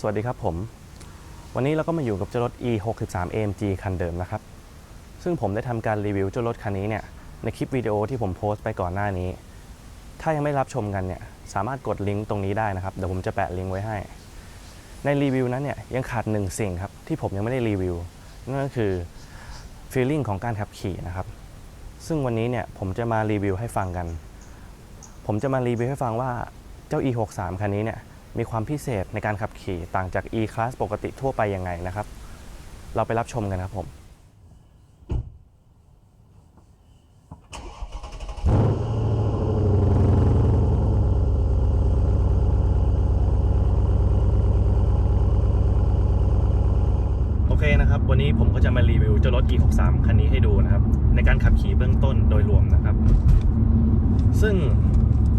สวัสดีครับผม วันนี้เราก็มาอยู่กับเจ้ารถ e 6 3 amg คันเดิมนะครับ ซึ่งผมได้ทำการรีวิวเจ้ารถคันนี้เนี่ยในคลิปวิดีโอที่ผมโพสต์ไปก่อนหน้านี้ ถ้ายังไม่รับชมกันเนี่ยสามารถกดลิงก์ตรงนี้ได้นะครับ เดี๋ยวผมจะแปะลิงก์ไว้ให้ ในรีวิวนั้นเนี่ยยังขาดหนึ่งสิ่งครับที่ผมยังไม่ได้รีวิว นั่นก็คือ feeling ของการขับขี่นะครับ ซึ่งวันนี้เนี่ยผมจะมารีวิวให้ฟังกัน ผมจะมารีวิวให้ฟังว่าเจ้า e 6 3คันนี้เนี่ย มีความพิเศษในการขับขี่ต่างจาก e-class ปกติทั่วไปยังไงนะครับ เราไปรับชมกันครับผมโอเคนะครับ วันนี้ผมก็จะมารีวิวเจ้ารถ e63 คันนี้ให้ดูนะครับ ในการขับขี่เบื้องต้นโดยรวมนะครับ ซึ่ง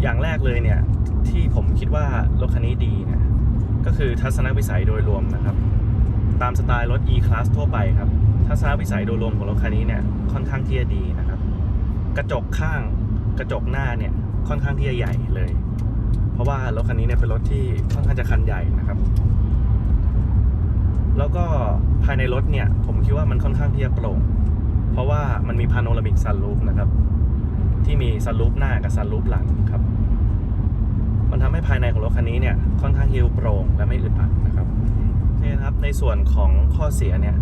อย่างแรกเลยเนี่ย ที่ผมคิดว่ารถคันนี้ดีเนี่ยก็คือทัศนวิสัยโดยรวมนะครับ ตามสไตล์รถ e-class ทั่วไปครับทัศนวิสัยโดยรวมของรถคันนี้เนี่ยค่อนข้างที่จะดีนะครับ กระจกข้างกระจกหน้าเนี่ยค่อนข้างที่จะใหญ่เลย เพราะว่ารถคันนี้เนี่ยเป็นรถที่ค่อนข้างจะคันใหญ่นะครับ แล้วก็ภายในรถเนี่ยผมคิดว่ามันค่อนข้างที่จะโปร่ง เพราะว่ามันมีพาโนรามิกซันรูฟนะครับ ที่มีซันรูฟหน้ากับซันรูฟหลังครับ มันทำให้ภายในของรถคันนี้เนี่ยค่อนข้างที่จะโปร่งและไม่อึดอัดนะครับนี่นะครับในส่วนของข้อเสียเนี่ย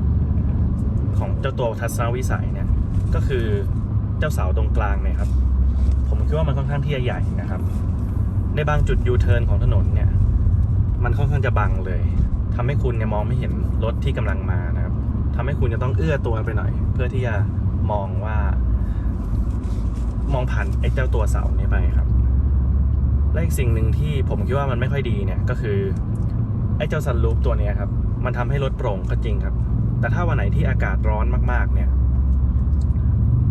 ของเจ้าตัวทัศนวิสัยเนี่ยก็คือเจ้าเสาตรงกลางเนี่ยครับ ผมคิดว่ามันค่อนข้างที่จะใหญ่นะครับ ในบางจุดยูเทิร์นของถนนเนี่ยมันค่อนข้างจะบังเลยทำให้คุณเนี่ยมองไม่เห็นรถที่กำลังมานะครับทำให้คุณจะต้องเอื้อตัวไปหน่อย เพื่อที่จะมองว่า มองผ่านไอ้เจ้าตัวเสานี้ไปครับ และอีกสิ่งหนึ่งที่ผมคิดว่ามันไม่ค่อยดีเนี่ยก็คือ ไอ้เจ้าซันรูปตัวเนี้ยครับ มันทำให้รถโปร่งก็จริงครับ แต่ถ้าวันไหนที่อากาศร้อนมากๆเนี่ย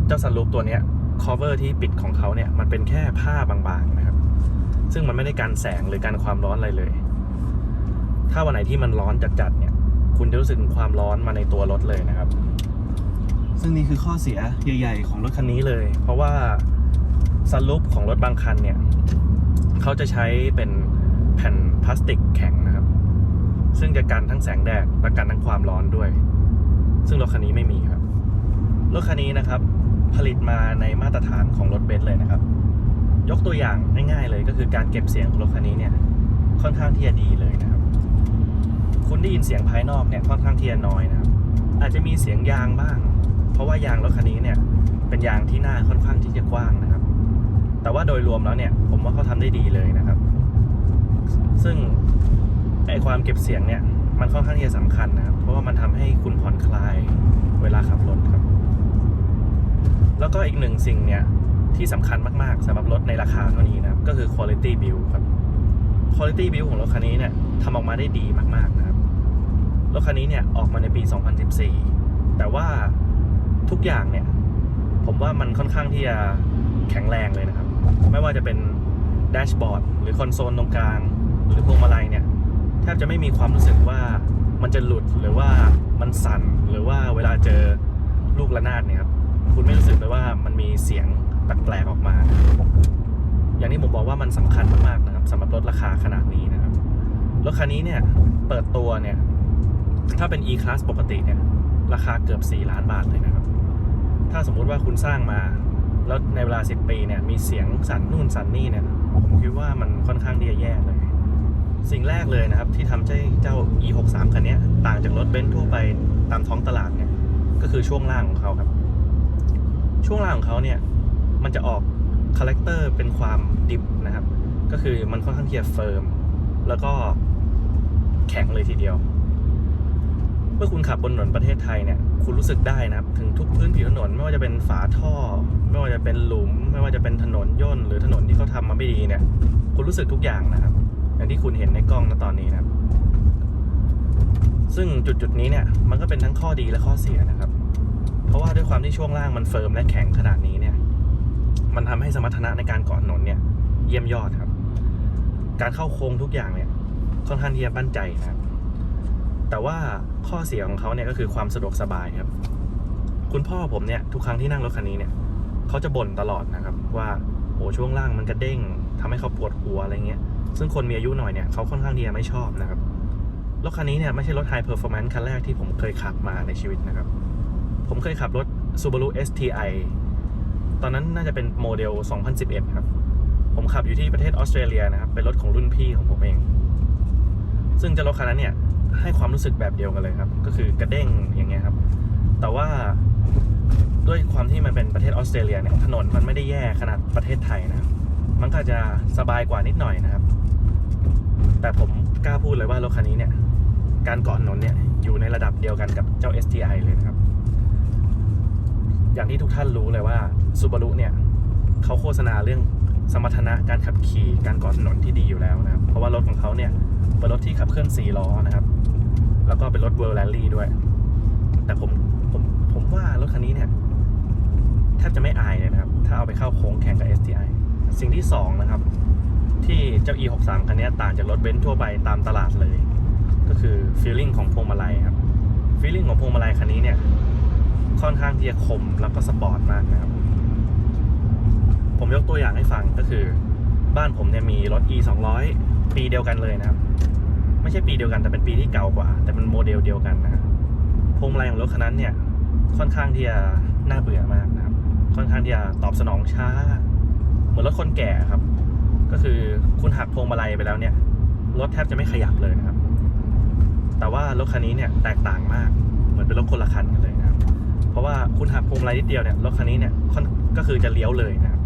เจ้าซันรูปตัวเนี้ย cover ที่ปิดของเขาเนี่ยมันเป็นแค่ผ้าบางๆนะครับ ซึ่งมันไม่ได้กันแสงหรือกันความร้อนอะไรเลย ถ้าวันไหนที่มันร้อนจัดๆเนี่ย คุณจะรู้สึกถึงความร้อนมาในตัวรถเลยนะครับ ซึ่งนี่คือข้อเสียใหญ่ ๆ ของรถคันนี้เลย เพราะว่าซันรูปของรถบางคันเนี่ย เขาจะใช้เป็นแผ่นพลาสติกแข็งนะครับ ซึ่งจะกันทั้งแสงแดดและกันทั้งความร้อนด้วย ซึ่งรถคันนี้ไม่มีครับ รถคันนี้นะครับ ผลิตมาในมาตรฐานของรถเบนซ์เลยนะครับ ยกตัวอย่างง่ายๆเลยก็คือการเก็บเสียงของรถคันนี้เนี่ยค่อนข้างที่จะดีเลยนะครับ คุณได้ยินเสียงภายนอกเนี่ยค่อนข้างที่จะน้อยนะครับ อาจจะมีเสียงยางบ้าง เพราะว่ายางรถคันนี้เนี่ยเป็นยางที่หน้าค่อนข้างที่จะกว้างนะครับ แต่ว่าโดยรวมแล้วเนี่ย ว่าเขาทำได้ดีเลยนะครับ ซึ่งไอความเก็บเสียงเนี่ย มันค่อนข้างที่จะสำคัญนะครับ เพราะว่ามันทำให้คุณผ่อนคลายเวลาขับรถครับ แล้วก็อีกหนึ่งสิ่งเนี่ย ที่สำคัญมากๆสำหรับรถในราคาเท่านี้นะครับ ก็คือ quality build ครับ quality build ของรถคันนี้เนี่ยทำออกมาได้ดีมากๆนะครับ รถคันนี้เนี่ยออกมาในปี 2014 แต่ว่าทุกอย่างเนี่ย ผมว่ามันค่อนข้างที่จะแข็งแรงเลยนะครับ ไม่ว่าจะเป็น แดชบอร์ดหรือคอนโซลตรงกลาง หรือพวงมาลัยเนี่ยแทบจะไม่มีความรู้สึกว่ามันจะหลุดหรือว่ามันสั่นหรือว่าเวลาเจอลูกระนาดเนี่ยครับคุณไม่รู้สึกเลยว่ามันมีเสียงแปลกๆออกมา อย่างที่ผมบอกว่ามันสำคัญมากๆนะครับสำหรับรถราคาขนาดนี้นะครับรถคันนี้เนี่ยเปิดตัวเนี่ยถ้าเป็น e-class ปกติเนี่ยราคาเกือบ 4 ล้านบาทเลยนะครับ ถ้าสมมุติว่าคุณสร้างมา แล้วในเวลา 10 ปีเนี่ยมีเสียงสั่นนู่นสั่นนี่เนี่ยผมคิดว่ามันค่อนข้างที่จะแย่เลย สิ่งแรกเลยนะครับที่ทำให้เจ้า e63 คันนี้ต่างจากรถเบนซ์ทั่วไปตามท้องตลาดเนี่ยก็คือช่วงล่างของเขาครับ ช่วงล่างของเขาเนี่ยมันจะออกคาแรคเตอร์เป็นความดิบนะครับ ก็คือมันค่อนข้างที่จะเฟิร์มแล้วก็แข็งเลยทีเดียว เมื่อคุณขับบนถนนประเทศไทยเนี่ย คุณรู้สึกได้นะครับ ถึงทุกพื้นผิวถนน ไม่ว่าจะเป็นฝาท่อ ไม่ว่าจะเป็นหลุม ไม่ว่าจะเป็นถนนย่น หรือถนนที่เขาทำมาไม่ดีเนี่ย คุณรู้สึกทุกอย่างนะครับ อย่างที่คุณเห็นในกล้องณตอนนี้นะครับ ซึ่งจุดจุดๆนี้เนี่ย มันก็เป็นทั้งข้อดีและข้อเสียนะครับ เพราะว่าด้วยความที่ช่วงล่างมันเฟิร์มและแข็งขนาดนี้เนี่ย มันทำให้สมรรถนะในการเกาะถนนเนี่ย เยี่ยมยอดครับ การเข้าโค้งทุกอย่างเนี่ย ค่อนข้างที่จะมั่นใจนะครับ แต่ว่าข้อเสียของเขาเนี่ยก็คือความสะดวกสบายครับ คุณพ่อผมเนี่ยทุกครั้งที่นั่งรถคันนี้เนี่ยเขาจะบ่นตลอดนะครับ ว่าโอ้ช่วงล่างมันกระเด้งทำให้เขาปวดหัวอะไรเงี้ย ซึ่งคนมีอายุหน่อยเนี่ยเขาค่อนข้างที่จะไม่ชอบนะครับรถคันนี้เนี่ยไม่ใช่รถ High Performance คันแรกที่ผมเคยขับมาในชีวิตนะครับ ผมเคยขับรถ Subaru STI ตอนนั้นน่าจะเป็นโมเดล 2011 ครับ ผมขับอยู่ที่ประเทศออสเตรเลียนะครับ เป็นรถของรุ่นพี่ของผมเอง ซึ่งจ้ารถคันนั้นเนี่ย ให้ความรู้สึกแบบเดียวกันเลยครับ ก็คือกระเด้งอย่างเงี้ยครับ แต่ว่าด้วยความที่มันเป็นประเทศออสเตรเลียเนี่ยถนนมันไม่ได้แย่ขนาดประเทศไทยนะครับ มันก็จะสบายกว่านิดหน่อยนะครับ แต่ผมกล้าพูดเลยว่ารถคันนี้เนี่ย การเกาะถนนเนี่ยอยู่ในระดับเดียวกันกับเจ้า STI เลยนะครับ อย่างที่ทุกท่านรู้เลยว่า Subaru เนี่ยเขาโฆษณาเรื่องสมรรถนะการขับขี่การเกาะถนนที่ดีอยู่แล้วนะครับ เพราะว่ารถของเขาเนี่ยเป็นรถที่ขับเคลื่อน4ล้อนะครับ แล้วก็เป็นรถ World Rally ด้วย แต่ผมผมผมว่ารถคันนี้เนี่ยแทบจะไม่อายเลยนะครับ ถ้าเอาไปเข้าโค้งแข่งกับ STI สิ่งที่สองนะครับ ที่เจ้า E63 คันนี้ต่างจากรถเบนซ์ทั่วไปตามตลาดเลย ก็คือ feeling ของพวงมาลัยครับ feeling ของพวงมาลัยคันนี้เนี่ยค่อนข้างที่จะคมแล้วก็สปอร์ตมากนะครับ ผมยกตัวอย่างให้ฟังก็คือ บ้านผมเนี่ยมีรถ E 200 ปีเดียวกันเลยนะครับ ไม่ใช่ปีเดียวกันแต่เป็นปีที่เก่ากว่า แต่เป็นโมเดลเดียวกันนะพวงมาลัยของรถคันนั้นเนี่ย ค่อนข้างที่จะน่าเบื่อมากนะครับ ค่อนข้างที่จะตอบสนองช้า เหมือนรถคนแก่ครับ ก็คือคุณหักพวงมาลัยไปแล้วเนี่ยรถแทบจะไม่ขยับเลยนะครับ แต่ว่ารถคันนี้เนี่ยแตกต่างมาก เหมือนเป็นรถคนละคันกันเลยนะครับ เพราะว่าคุณหักพวงมาลัยนิดเดียวเนี่ยรถคันนี้เนี่ยก็คือจะเลี้ยวเลยนะครับ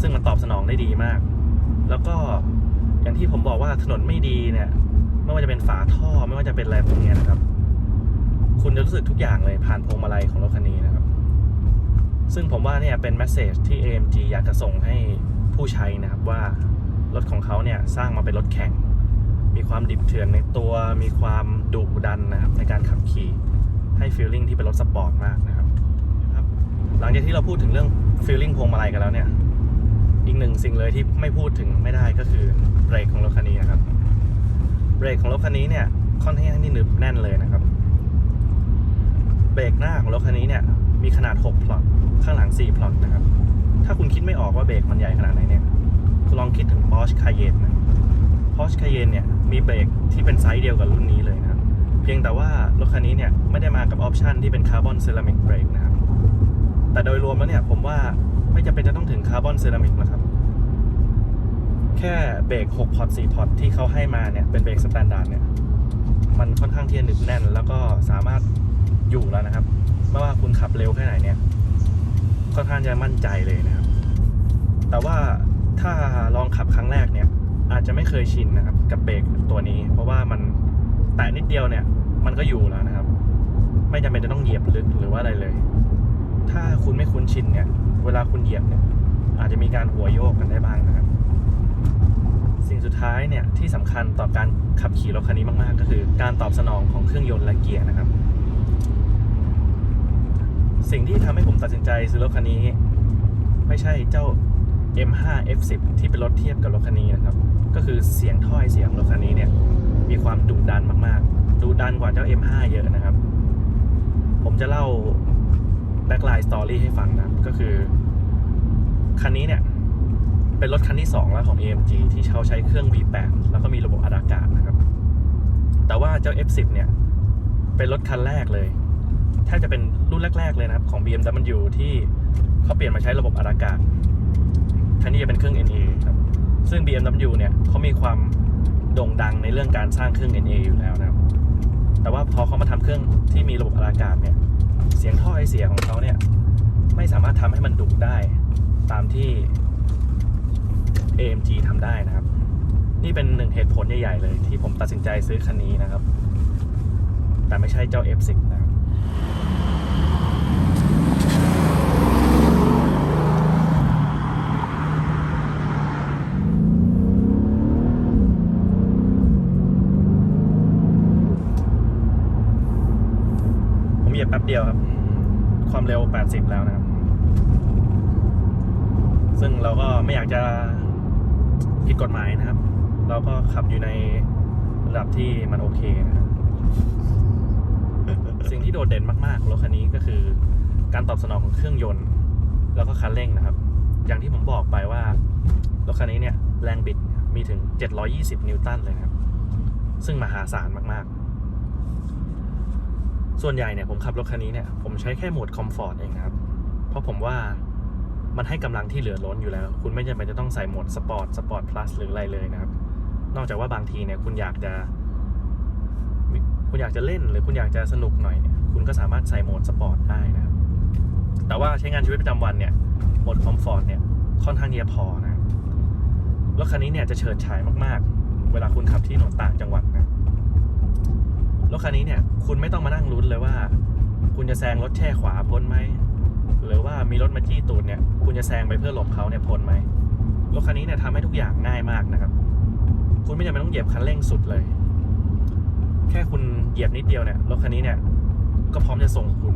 ซึ่งมันตอบสนองได้ดีมาก แล้วก็ อย่างที่ผมบอกว่าถนนไม่ดีเนี่ย ไม่ว่าจะเป็นฝาท่อไม่ว่าจะเป็นอะไรพวกนี้นะครับ คุณจะรู้สึกทุกอย่างเลยผ่านพวงมาลัยของรถคันนี้นะครับ ซึ่งผมว่าเนี่ยเป็นแมสเซจที่ AMG อยากจะส่งให้ผู้ใช้นะครับว่ารถของเขาเนี่ยสร้างมาเป็นรถแข่ง มีความดิบเถื่อนในตัว มีความดุดันนะครับในการขับขี่ให้ฟีลลิ่งที่เป็นรถสปอร์ตมากนะครับครับหลังจากที่เราพูดถึงเรื่องฟีลลิ่งพวงมาลัยกันแล้วเนี่ย อีกหนึ่งสิ่งเลยที่ไม่พูดถึงไม่ได้ก็คือเบรกของรถคันนี้นะครับ เบรกของรถคันนี้เนี่ยค่อนข้างที่หนึบแน่นเลยนะครับ เบรกหน้าของรถคันนี้เนี่ยมีขนาด 6 พลอตข้างหลัง 4 พลอตนะครับ ถ้าคุณคิดไม่ออกว่าเบรกมันใหญ่ขนาดไหนเนี่ยคุณลองคิดถึง Porsche Cayenne นะ Porsche Cayenne เนี่ยมีเบรกที่เป็นไซส์เดียวกับรุ่นนี้เลยนะครับ เพียงแต่ว่ารถคันนี้เนี่ยไม่ได้มากับออปชันที่เป็นคาร์บอนเซรามิกเบรกนะครับ แต่โดยรวมแล้วเนี่ยผมว่า ไม่จำเป็นจะต้องถึงคาร์บอนเซรามิกนะครับ แค่เบรก6พอร์ต4พอร์ตที่เขาให้มาเนี่ยเป็นเบรกสแตนดาร์ดเนี่ย มันค่อนข้างที่จะหนึบแน่น แล้วก็สามารถอยู่แล้วนะครับ ไม่ว่าคุณขับเร็วแค่ไหนเนี่ย ค่อนข้างจะมั่นใจเลยนะครับ แต่ว่าถ้าลองขับครั้งแรกเนี่ย อาจจะไม่เคยชินนะครับ กับเบรกตัวนี้ เพราะว่ามันแตะนิดเดียวเนี่ย มันก็อยู่แล้วนะครับ ไม่จำเป็นจะต้องเหยียบลึกหรือว่าอะไรเลย ถ้าคุณไม่คุ้นชินเนี่ย เวลาคุณเหยียบเนี่ยอาจจะมีการหัวโยกกันได้บ้างนะครับ สิ่งสุดท้ายเนี่ยที่สำคัญต่อการขับขี่รถคันนี้มากๆ ก็คือการตอบสนองของเครื่องยนต์และเกียร์นะครับ สิ่งที่ทำให้ผมตัดสินใจซื้อรถคันนี้ ไม่ใช่เจ้า M5 F10 ที่เป็นรถเทียบกับรถคันนี้นะครับ ก็คือเสียงถ้อยเสียงรถคันนี้เนี่ยมีความดุดันมากๆดุดันกว่าเจ้า M5 เยอะนะครับ ผมจะเล่า backline story ให้ฟังนะก็คือ คันนี้เนี่ย เป็นรถคันที่ 2 แล้วของ AMG ที่เขาใช้เครื่อง V8 แล้วก็มีระบบอัดอากาศนะครับ แต่ว่าเจ้า F10 เนี่ย เป็นรถคันแรกเลยแทบจะเป็นรุ่นแรก ๆ เลยนะครับของ BMW ที่เขาเปลี่ยนมาใช้ระบบอัดอากาศคันนี้จะเป็นเครื่อง NA ครับ ซึ่ง BMW เนี่ยเขามีความโด่งดังในเรื่องการสร้างเครื่อง NA อยู่แล้วนะครับ แต่ว่าพอเขามาทำเครื่องที่มีระบบอัดอากาศเนี่ย เสียงท่อไอเสียของเขาเนี่ย ไม่สามารถทำให้มันดุได้ตามที่ AMG ทำได้นะครับ นี่เป็นหนึ่งเหตุผลใหญ่ ๆ เลยที่ผมตัดสินใจซื้อคันนี้นะครับ แต่ไม่ใช่เจ้า F10 นะครับ ผม เหยียบแป๊บเดียวครับ ความเร็ว 80 แล้วนะครับ ซึ่งเราก็ไม่อยากจะผิดกฎหมายนะครับ เราก็ขับอยู่ในระดับที่มันโอเคนะครับสิ่งที่โดดเด่นมากๆของรถคันนี้ก็คือ การตอบสนองของเครื่องยนต์ แล้วก็คันเร่งนะครับ อย่างที่ผมบอกไปว่ารถคันนี้เนี่ยแรงบิดมีถึง 720 นิวตันเลยนะครับ ซึ่งมหาศาลมากๆ ส่วนใหญ่เนี่ยผมขับรถคันนี้เนี่ยผมใช้แค่โหมดคอมฟอร์ตเองครับ เพราะผมว่ามันให้กำลังที่เหลือล้นอยู่แล้ว คุณไม่จำเป็นจะต้องใส่โหมดสปอร์ตสปอร์ตพลัสหรืออะไรเลยนะครับ นอกจากว่าบางทีเนี่ยคุณอยากจะ คุณอยากจะเล่นหรือคุณอยากจะสนุกหน่อยเนี่ยคุณก็สามารถใส่โหมดสปอร์ตได้นะครับ แต่ว่าใช้งานชีวิตประจำวันเนี่ยโหมดคอมฟอร์ตเนี่ยค่อนข้างที่จะพอนะรถคันนี้เนี่ยจะเฉิดฉายมากๆ เวลาคุณขับที่ถนนต่างจังหวัดนะ รถคันนี้เนี่ยคุณไม่ต้องมานั่งลุ้นเลยว่า คุณจะแซงรถแช่ขวาพ้นไหมหรือว่ามีรถมาจี้ตูดเนี่ย คุณจะแซงไปเพื่อหลบเขาเนี่ยพ้นไหมรถคันนี้เนี่ยทำให้ทุกอย่างง่ายมากนะครับ คุณไม่จำเป็นต้องเหยียบคันเร่งสุดเลย แค่คุณเหยียบนิดเดียวเนี่ยรถคันนี้เนี่ยก็พร้อมจะส่งคุณ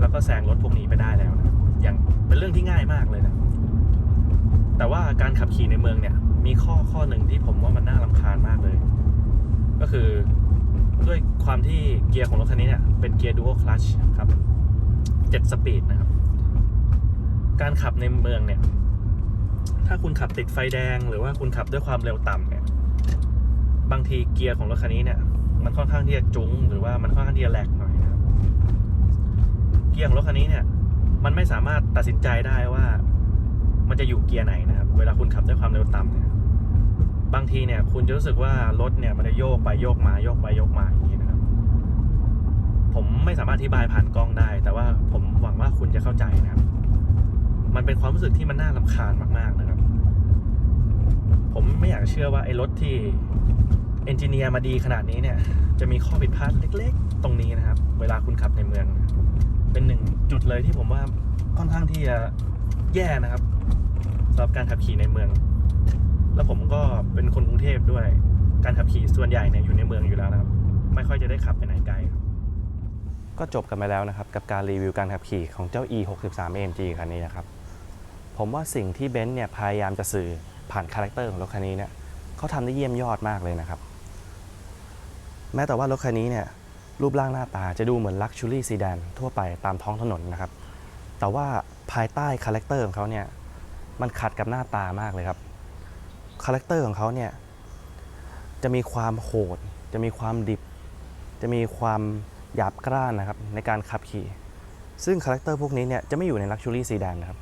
แล้วก็แซงรถพวกนี้ไปได้แล้วนะอย่างเป็นเรื่องที่ง่ายมากเลยนะแต่ว่าการขับขี่ในเมืองเนี่ย มีข้อข้อหนึ่งที่ผมว่ามันน่ารำคาญมากเลย ก็คือ ด้วยความที่เกียร์ของรถคันนี้เนี่ย เป็นเกียร์ดู a l คลัชครับเจ็ดสปีดนะครับ การขับในเมืองเนี่ย ถ้าคุณขับติดไฟแดง หรือว่าคุณขับด้วยความเร็วต่ำเนี่ย บางทีเกียร์ของรถคันนี้เนี่ย มันค่อนข้างที่จะจุ้งหรือว่ามันค่อนข้างที่จะแหลกหน่อยนะครับ เกียร์ของรถคันนี้เนี่ย มันไม่สามารถตัดสินใจได้ว่า มันจะอยู่เกียร์ไหนนะครับ เวลาคุณขับด้วยความเร็วต่ำเนี่ย บางทีเนี่ย คุณจะรู้สึกว่ารถเนี่ยมันจะโยกไปโยกมาโยกไปโยกมาอย่างนี้นะครับ ผมไม่สามารถอธิบายผ่านกล้องได้ แต่ว่าผมหวังว่าคุณจะเข้าใจนะครับ มันเป็นความรู้สึกที่มันน่ารำคาญมากๆนะครับ ผมไม่อยากเชื่อว่าไอ้รถที่เอนจิเนียร์มาดีขนาดนี้เนี่ย จะมีข้อผิดพลาดเล็ก ๆ ตรงนี้นะครับ เวลาคุณขับในเมือง เป็นหนึ่งจุดเลยที่ผมว่าค่อนข้างที่จะแย่นะครับสำหรับการขับขี่ในเมือง แล้วผมก็เป็นคนกรุงเทพด้วย การขับขี่ส่วนใหญ่เนี่ยอยู่ในเมืองอยู่แล้วนะครับ ไม่ค่อยจะได้ขับไปไหนไกลครับ ก็จบกันไปแล้วนะครับ กับการรีวิวการขับขี่ของเจ้า e 6 3 AMG คันนี้นะครับ ผมว่าสิ่งที่เบนซ์เนี่ยพยายามจะสื่อผ่านคาแรคเตอร์ของรถคันนี้เนี่ยเขาทำได้เยี่ยมยอดมากเลยนะครับ แม้แต่ว่ารถคันนี้เนี่ยรูปร่างหน้าตาจะดูเหมือนลักชัวรี่ซีดานทั่วไปตามท้องถนนนะครับ แต่ว่าภายใต้คาแรคเตอร์ของเขาเนี่ยมันขัดกับหน้าตามากเลยครับ คาแรคเตอร์ของเขาเนี่ยจะมีความโหด จะมีความดิบ จะมีความหยาบกร้านนะครับในการขับขี่ ซึ่งคาแรคเตอร์พวกนี้เนี่ยจะไม่อยู่ในลักชัวรี่ซีดานนะครับ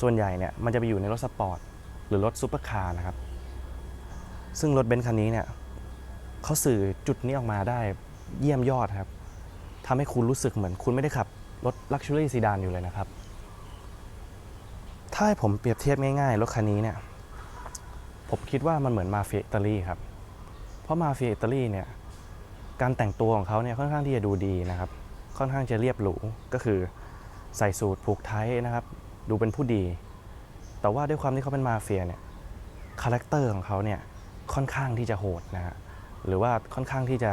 ส่วนใหญ่เนี่ยมันจะไปอยู่ในรถสปอร์ตหรือรถซูเปอร์คาร์นะครับ ซึ่งรถเบนซ์คันนี้เนี่ยเขาสื่อจุดนี้ออกมาได้เยี่ยมยอดครับทำให้คุณรู้สึกเหมือนคุณไม่ได้ขับรถลักชัวรี่ซีดานอยู่เลยนะครับ ถ้าให้ผมเปรียบเทียบง่ายๆ รถคันนี้เนี่ย ผมคิดว่ามันเหมือนมาเฟียอิตาลีครับ เพราะมาเฟียอิตาลีเนี่ย การแต่งตัวของเขาเนี่ยค่อนข้างที่จะดูดีนะครับ ค่อนข้างจะเรียบหรู ก็คือใส่สูทผูกไทนะครับ ดูเป็นผู้ดี แต่ว่าด้วยความที่เขาเป็นมาเฟียเนี่ย คาแรคเตอร์ของเขาเนี่ยค่อนข้างที่จะโหดนะฮะ หรือว่าค่อนข้างที่จะ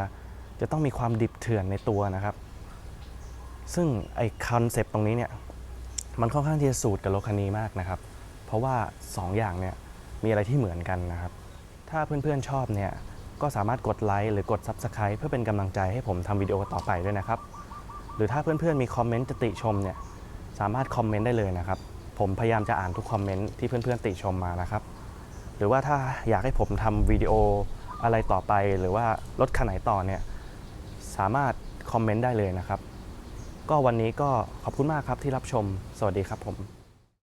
จะต้องมีความดิบเถื่อนในตัวนะครับ ซึ่งไอคอนเซปต์ตรงนี้เนี่ย มันค่อนข้างที่จะสูตรกับรถคันนีมากนะครับ เพราะว่า 2อย่างเนี่ย มีอะไรที่เหมือนกันนะครับ ถ้าเพื่อนๆชอบเนี่ยก็สามารถกดไลค์หรือกด Subscribe เพื่อเป็นกำลังใจให้ผมทำวิดีโอต่อไปด้วยนะครับ หรือถ้าเพื่อนๆมีคอมเมนต์จะติชมเนี่ยสามารถคอมเมนต์ได้เลยนะครับ ผมพยายามจะอ่านทุกคอมเมนต์ที่เพื่อนๆติชมมานะครับ หรือว่าถ้าอยากให้ผมทำวิดีโออะไรต่อไป หรือว่ารถคันไหนต่อเนี่ยสามารถคอมเมนต์ได้เลยนะครับ ก็วันนี้ก็ขอบคุณมากครับที่รับชม สวัสดีครับผม